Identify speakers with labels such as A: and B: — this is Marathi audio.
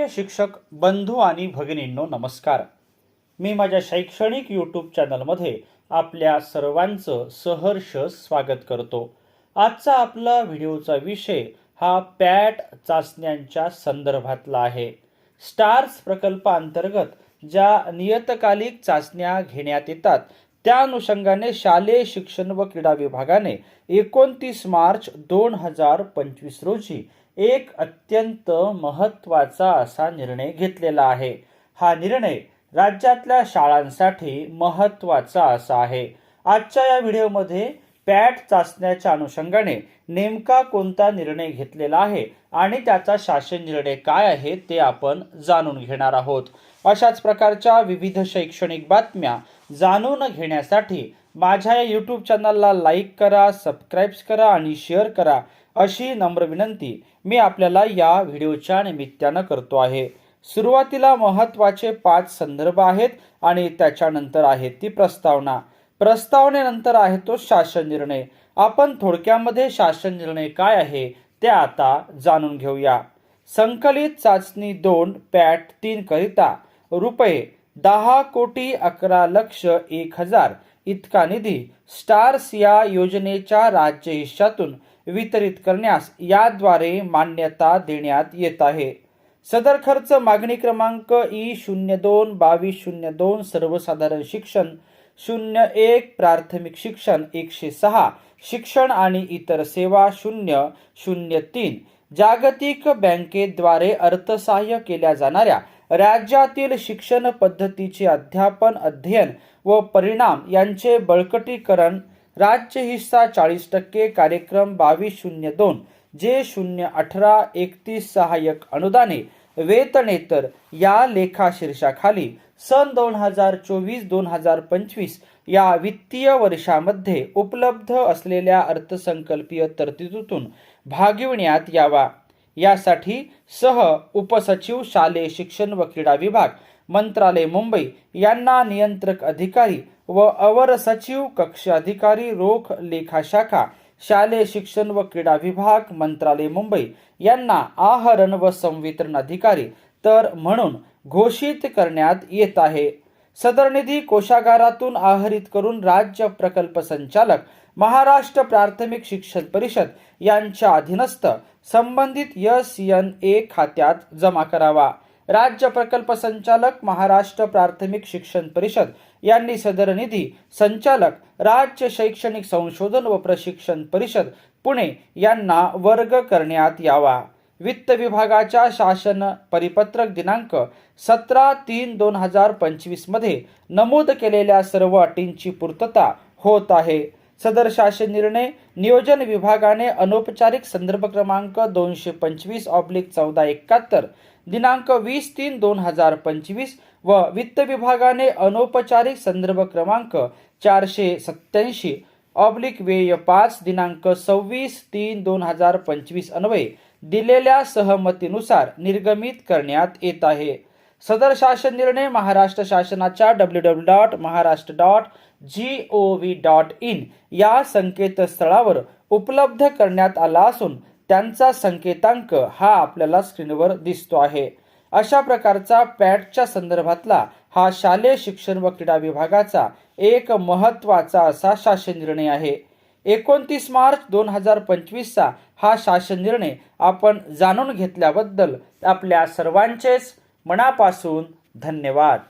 A: प्रिय शिक्षक बंधू आणि भगिनींनो नमस्कार. मी माझ्या शैक्षणिक यूट्यूब चॅनलमध्ये आपल्या सर्वांचं सहर्ष स्वागत करतो. आजचा आपला व्हिडिओचा विषय हा पॅट चाचण्यांच्या संदर्भातला आहे. स्टार्स प्रकल्पाअंतर्गत ज्या नियतकालिक चाचण्या घेण्यात येतात त्या अनुषंगाने शालेय शिक्षण व क्रीडा विभागाने एकोणतीस मार्च दोन हजार पंचवीस रोजी एक अत्यंत महत्त्वाचा असा निर्णय घेतलेला आहे. हा निर्णय राज्यातल्या शाळांसाठी महत्त्वाचा असा आहे. आजच्या या व्हिडिओमध्ये पॅट चाचण्याच्या अनुषंगाने नेमका कोणता निर्णय घेतलेला आहे आणि त्याचा शासन निर्णय काय आहे ते आपण जाणून घेणार आहोत. अशाच प्रकारच्या विविध शैक्षणिक बातम्या जाणून घेण्यासाठी माझ्या या यूट्यूब चॅनलला लाईक करा सबस्क्राईब करा आणि शेअर करा अशी नम्र विनंती मी आपल्याला या व्हिडिओच्या निमित्तानं करतो आहे. सुरुवातीला महत्त्वाचे पाच संदर्भ आहेत आणि त्याच्यानंतर आहे ती प्रस्तावना. प्रस्तावनेनंतर आहे तो शासन निर्णय. आपण थोडक्यामध्ये शासन निर्णय काय आहे ते आता जाणून घेऊया. संकलित चाचणी दोन पॅट तीन करिता रुपये दहा कोटी अकरा लक्ष एक हजार इतका निधी स्टार्स या योजनेच्या राज्य हिश्शातून वितरित करण्यास याद्वारे मान्यता देण्यात येत आहे. सदर खर्च मागणी क्रमांक ई शून्य दोन बावीस शून्य दोन सर्वसाधारण शिक्षण शून्य एक प्राथमिक शिक्षण एकशे सहा शिक्षण आणि इतर सेवा शून्य शून्य तीन जागतिक बँकेद्वारे अर्थसहाय्य केल्या जाणाऱ्या राज्यातील शिक्षण पद्धतीचे अध्यापन अध्ययन व परिणाम यांचे बळकटीकरण राज्य हिस्सा चाळीस टक्के कार्यक्रम बावीस शून्य दोन जे शून्य अठरा एकतीस सहाय्यक अनुदाने वेतनेतर या लेखा शीर्षाखाली सन दोन हजार चोवीस दोन हजार पंचवीस या वित्तीय वर्षामध्ये उपलब्ध असलेल्या अर्थसंकल्पीय तरतुदीतून भागविण्यात यावा. यासाठी सह उपसचिव शालेय शिक्षण व क्रीडा विभाग मंत्रालय मुंबई यांना नियंत्रक अधिकारी व अवर सचिव कक्ष अधिकारी रोख लेखा शाखा शालेय शिक्षण व क्रीडा विभाग मंत्रालय मुंबई यांना आहरण व संवितरण अधिकारी तर म्हणून घोषित करण्यात येत आहे. सदर निधी कोशागारातून आहरित करून राज्य प्रकल्प संचालक महाराष्ट्र प्राथमिक शिक्षण परिषद यांच्या अधीनस्थ संबंधित एस एन ए खात्यात जमा करावा. राज्य प्रकल्प संचालक महाराष्ट्र प्राथमिक शिक्षण परिषद यांनी सदर निधी संचालक राज्य शैक्षणिक संशोधन व प्रशिक्षण परिषद पुणे यांना वर्ग करण्यात यावा. वित्त विभागाच्या शासन परिपत्रक दिनांक सतरा तीन दोन हजार पंचवीसमध्ये नमूद केलेल्या सर्व अटींची पूर्तता होत आहे. सदर शासन निर्णय नियोजन विभागाने अनौपचारिक संदर्भ क्रमांक दोनशे पंचवीस ऑब्लिक चौदा एकाहत्तर दिनांक वीस तीन दोन हजार पंचवीस व वित्त विभागाने अनौपचारिक संदर्भ क्रमांक चारशे सत्याऐंशी ऑब्लिक वेय पाच दिनांक सव्वीस तीन दोन हजार पंचवीस अन्वये दिलेल्या सहमतीनुसार निर्गमित करण्यात येत आहे. सदर शासन निर्णय महाराष्ट्र शासनाच्या W W dot Maharashtra dot G O V dot in या संकेतस्थळावर उपलब्ध करण्यात आला असून त्यांचा संकेतांक हा आपल्याला स्क्रीनवर दिसतो आहे. अशा प्रकारचा पॅटच्या संदर्भातला हा शालेय शिक्षण व क्रीडा विभागाचा एक महत्त्वाचा असा शासन निर्णय आहे. एकोणतीस मार्च दोन हजार पंचवीसचा हा शासन निर्णय आपण जाणून घेतल्याबद्दल आपल्या सर्वांचेच मनापासून धन्यवाद.